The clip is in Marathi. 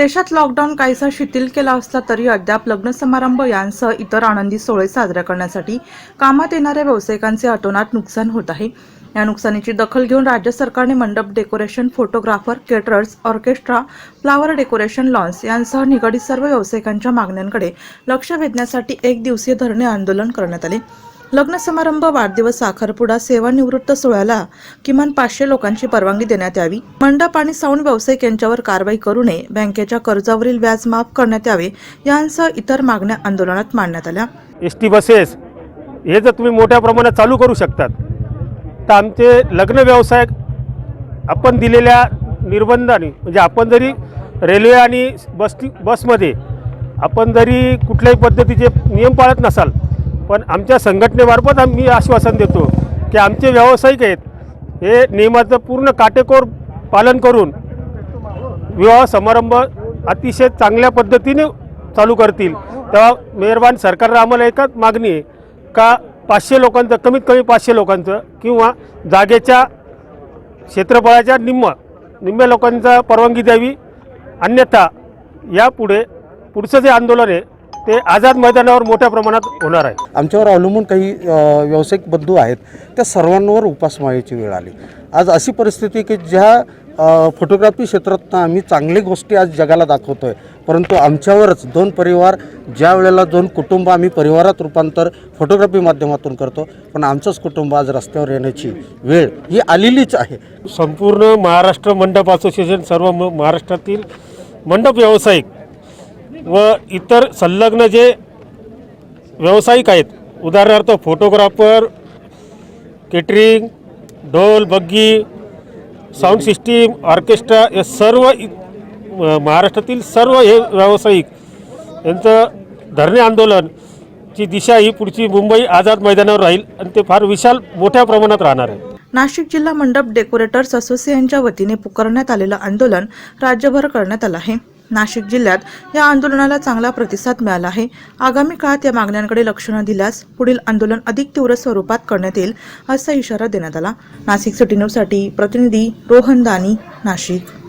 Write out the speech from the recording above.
देशात लॉकडाऊन काहीसा शिथिल केला असला तरी अद्याप लग्न समारंभ यांसह इतर आनंदी सोहळे साजरे करण्यासाठी कामात येणाऱ्या व्यावसायिकांचे अटोनात नुकसान होत आहे. या नुकसानीची दखल घेऊन राज्य सरकारने मंडप decoration photographer caterers orchestra flower decoration lawns यांसह निगडीत सर्व व्यावसायिकांच्या मागण्यांकडे लक्ष वेधण्यासाठी एक दिवसीय धरणे आंदोलन करण्यात आले. लग्न समारंभ वाढदिवस साखरपुडा सेवानिवृत्त सोहळ्याला किमान पाचशे लोकांची परवानगी देण्यात यावी. मंडप आणि साऊंड व्यावसायिक यांच्यावर कारवाई करू नये. बँकेच्या कर्जावरील व्याज माफ करण्यात यावे. यांसह इतर मागण्या आंदोलनात मांडण्यात आल्या. एस टी बसेस हे जर तुम्ही मोठ्या प्रमाणात चालू करू शकतात तर आमचे लग्न व्यवसाय आपण दिलेल्या निर्बंधाने म्हणजे आपण जरी रेल्वे आणि बस बसमध्ये आपण जरी कुठल्याही पद्धतीचे नियम पाळत नसाल पण आमच्या संघटनेमार्फत आम्ही आश्वासन देतो की आमचे व्यावसायिक आहेत हे नियमाचं पूर्ण काटेकोर पालन करून विवाह समारंभ अतिशय चांगल्या पद्धतीने चालू करतील. तेव्हा मेहरबान सरकारला आम्हाला एकच मागणी आहे का पाचशे लोकांचं कमीत कमी पाचशे लोकांचं किंवा जागेच्या क्षेत्रफळाच्या निम्म निम्म्या लोकांचा परवानगी द्यावी. अन्यथा यापुढे पुढचं जे आंदोलन आहे ते आझाद मैदानावर मोठ्या प्रमाणात होणार आहे. आमच्यावर अवलंबून काही व्यावसायिक बंधू आहेत त्या सर्वांवर उपासमारीची वेळ आली. आज अशी परिस्थिती की ज्या फोटोग्राफी क्षेत्रातनं आम्ही चांगली गोष्टी आज जगाला दाखवतो आहे परंतु आमच्यावरच दोन परिवार ज्या वेळेला दोन कुटुंब आम्ही परिवारात रूपांतर फोटोग्राफी माध्यमातून करतो पण आमचंच कुटुंब आज रस्त्यावर येण्याची वेळ ही आलेलीच आहे. संपूर्ण महाराष्ट्र मंडप असोसिएशन सर्व म- महाराष्ट्रातील मंडप व्यावसायिक व इतर संलग्न जे व्यावसायिक आहेत उदाहरणार्थ फोटोग्राफर केटरिंग ढोल बग्गी साऊंड सिस्टीम ऑर्केस्ट्रा या सर्व इ- महाराष्ट्रातील सर्व हे व्यावसायिक यांचं धरणे आंदोलनची दिशा ही पुढची मुंबई आझाद मैदानावर राहील आणि ते फार विशाल मोठ्या प्रमाणात राहणार आहे. नाशिक जिल्हा मंडप डेकोरेटर्स असोसिएशनच्या वतीने पुकारण्यात आलेलं आंदोलन राज्यभर करण्यात आलं आहे. नाशिक जिल्ह्यात या आंदोलनाला चांगला प्रतिसाद मिळाला आहे. आगामी काळात या मागण्यांकडे लक्ष न दिल्यास पुढील आंदोलन अधिक तीव्र स्वरूपात करण्यात येईल असा इशारा देण्यात आला. नाशिक सिटी न्यूजसाठी प्रतिनिधी रोहन दानी नाशिक.